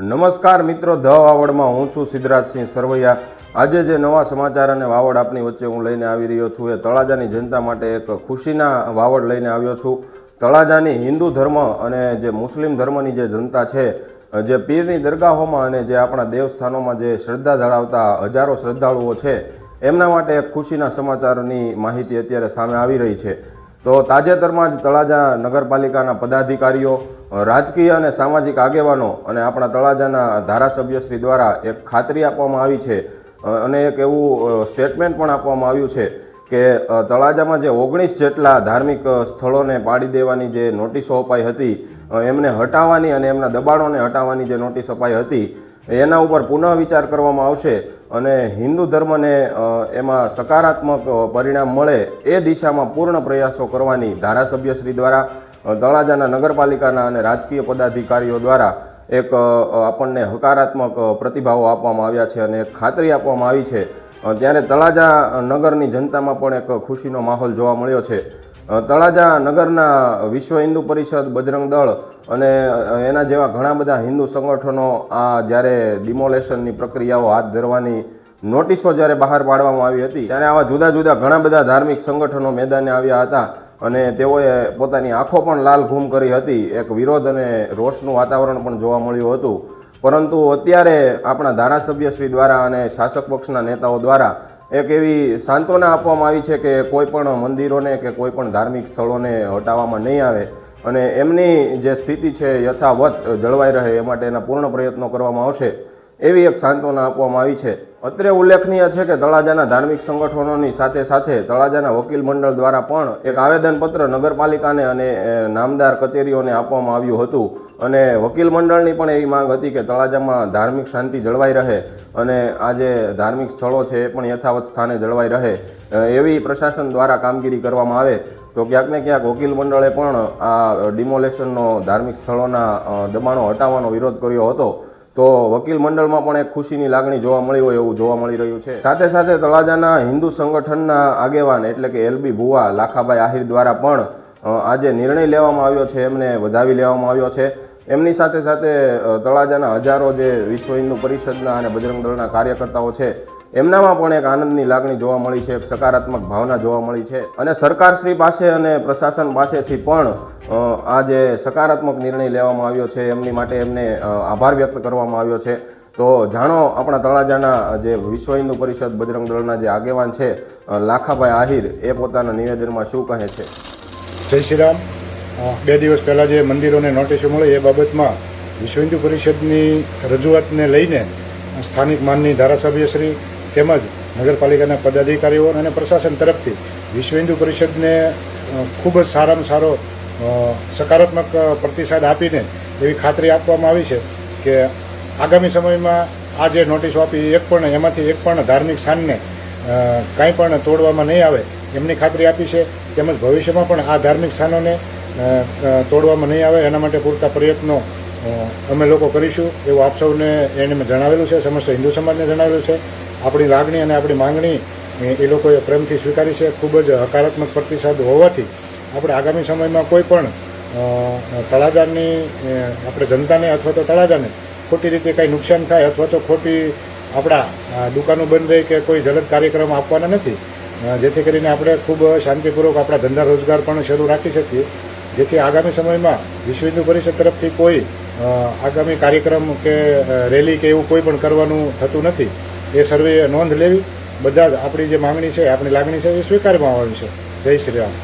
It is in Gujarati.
નમસ્કાર મિત્રો, ધ વાવડમાં હું છું સિદ્ધરાજસિંહ સરવૈયા. આજે જે નવા સમાચાર અને વાવડ આપની વચ્ચે હું લઈને આવી રહ્યો છું એ તળાજાની જનતા માટે એક ખુશીના વાવડ લઈને આવ્યો છું. તળાજાની હિન્દુ ધર્મ અને જે મુસ્લિમ ધર્મની જે જનતા છે, જે પીરની દરગાહોમાં અને જે આપણા દેવસ્થાનોમાં જે શ્રદ્ધા ધરાવતા હજારો શ્રદ્ધાળુઓ છે, એમના માટે એક ખુશીના સમાચારની માહિતી અત્યારે સામે આવી રહી છે. તો તાજેતરમાં જ તળાજા નગરપાલિકાના પદાધિકારીઓ રાજકીય અને સામાજિક આગેવાનો અને આપણા તળાજાના ધારાસભ્યશ્રી દ્વારા એક ખાતરી આપવામાં આવી છે અને એક એવું સ્ટેટમેન્ટ પણ આપવામાં આવ્યું છે કે તળાજામાં જે ઓગણીસ જેટલા ધાર્મિક સ્થળોને પાડી દેવાની જે નોટિસો અપાઈ હતી એમને હટાવવાની અને એમના દબાણોને હટાવવાની જે નોટિસ અપાઈ હતી, એના ઉપર પુનઃ વિચાર કરવામાં આવશે. અને હિન્દુ ધર્મને એમાં સકારાત્મક પરિણામ મળે એ દિશામાં પૂર્ણ પ્રયાસો કરવાની ધારાસભ્યશ્રી દ્વારા તળાજાના નગરપાલિકાના અને રાજકીય પદાધિકારીઓ દ્વારા એક આપણને હકારાત્મક પ્રતિભાવો આપવામાં આવ્યા છે અને ખાતરી આપવામાં આવી છે. ત્યારે તળાજા નગરની જનતામાં પણ એક ખુશીનો માહોલ જોવા મળ્યો છે. તળાજા નગરના વિશ્વ હિન્દુ પરિષદ બજરંગ દળ અને એના જેવા ઘણા બધા હિન્દુ સંગઠનો આ જ્યારે ડિમોલેશનની પ્રક્રિયાઓ હાથ ધરવાની નોટિસો જ્યારે બહાર પાડવામાં આવી હતી, ત્યારે આવા જુદા જુદા ઘણા બધા ધાર્મિક સંગઠનો મેદાને આવ્યા હતા અને તેઓએ પોતાની આંખો પણ લાલ ઘૂમ કરી હતી. એક વિરોધ અને રોષનું વાતાવરણ પણ જોવા મળ્યું હતું. પરંતુ અત્યારે આપણા ધારાસભ્યશ્રી દ્વારા અને શાસક પક્ષના નેતાઓ દ્વારા એક એવી સાંત્વના આપવામાં આવી છે કે કોઈ પણ મંદિરોને કે કોઈ પણ ધાર્મિક સ્થળોને હટાવવામાં નહીં આવે અને એમની જે સ્થિતિ છે યથાવત જળવાઈ રહે એ માટેના પૂર્ણ પ્રયત્નો કરવામાં આવશે. એવી એક સાંત્વના આપવામાં આવી છે. અત્રે ઉલ્લેખનીય છે કે તળાજાના ધાર્મિક સંગઠનોની સાથે સાથે તળાજાના વકીલ મંડળ દ્વારા પણ એક આવેદનપત્ર નગરપાલિકાને અને નામદાર કચેરીઓને આપવામાં આવ્યું હતું. અને વકીલ મંડળની પણ એવી માંગ હતી કે તળાજામાં ધાર્મિક શાંતિ જળવાઈ રહે અને આ જે ધાર્મિક સ્થળો છે એ પણ યથાવત સ્થાને જળવાઈ રહે એવી પ્રશાસન દ્વારા કામગીરી કરવામાં આવે. તો ક્યાંક ને ક્યાંક વકીલ મંડળે પણ આ ડિમોલેશનનો ધાર્મિક સ્થળોના દબાણો હટાવવાનો વિરોધ કર્યો હતો. તો વકીલ મંડળમાં પણ એક ખુશીની લાગણી જોવા મળી હોય એવું જોવા મળી રહ્યું છે. સાથે સાથે તળાજાના હિન્દુ સંગઠનના આગેવાન એટલે કે એલબી ભુવા લાખાભાઈ આહિર દ્વારા પણ આજે નિર્ણય લેવામાં આવ્યો છે, એમને વધાવી લેવામાં આવ્યો છે. એમની સાથે સાથે તળાજાના હજારો જે વિશ્વ હિન્દુ પરિષદના અને બજરંગ દળના કાર્યકર્તાઓ છે, એમનામાં પણ એક આનંદની લાગણી જોવા મળી છે, એક સકારાત્મક ભાવના જોવા મળી છે. અને સરકારશ્રી પાસે અને પ્રશાસન પાસેથી પણ આ જે સકારાત્મક નિર્ણય લેવામાં આવ્યો છે, એમની માટે એમને આભાર વ્યક્ત કરવામાં આવ્યો છે. તો જાણો, આપણા તળાજાના જે વિશ્વ હિન્દુ પરિષદ બજરંગ દળના જે આગેવાન છે લાખાભાઈ આહિર, એ પોતાના નિવેદનમાં શું કહે છે? જય શ્રી રામ. બે દિવસ પહેલાં જે મંદિરોને નોટિસો મળી એ બાબતમાં વિશ્વ હિન્દુ પરિષદની રજૂઆતને લઈને સ્થાનિક માનની ધારાસભ્યશ્રી તેમજ નગરપાલિકાના પદાધિકારીઓ અને પ્રશાસન તરફથી વિશ્વ હિન્દુ પરિષદને ખૂબ જ સારામાં સારો સકારાત્મક પ્રતિસાદ આપીને એવી ખાતરી આપવામાં આવી છે કે આગામી સમયમાં આ જે નોટિસો આપી એક પણ, એમાંથી એક પણ ધાર્મિક સ્થાનને કાંઈ પણ તોડવામાં નહીં આવે એમની ખાતરી આપી છે. તેમજ ભવિષ્યમાં પણ આ ધાર્મિક સ્થાનોને તોડવામાં નહીં આવે એના માટે પૂરતા પ્રયત્નો અમે લોકો કરીશું. એવું આપ સૌને એને મેં જણાવેલું છે, સમસ્ત હિન્દુ સમાજને જણાવેલું છે. આપણી લાગણી અને આપણી માંગણી એ- લોકોએ પ્રેમથી સ્વીકારી છે. ખૂબ જ હકારાત્મક પ્રતિસાદ હોવાથી આપણે આગામી સમયમાં કોઈ પણ તળાજાની આપણે જનતાને અથવા તો તળાજાને ખોટી રીતે કંઈ નુકસાન થાય અથવા તો ખોટી આપણા દુકાનો બંધ રહે કે કોઈ જલદ કાર્યક્રમ આપવાના નથી. જેથી કરીને આપણે ખૂબ શાંતિપૂર્વક આપણા ધંધા રોજગાર પણ શરૂ રાખી શકીએ. જેથી આગામી સમયમાં વિશ્વ હિન્દુ પરિષદ તરફથી કોઈ આગામી કાર્યક્રમ કે રેલી કે એવું કોઈ પણ કરવાનું થતું નથી. એ સર્વે નોંધ લેવી. બધા જ આપણી જે માંગણી છે આપણી લાગણી છે એ સ્વીકારવામાં આવી છે. જય શ્રી રામ.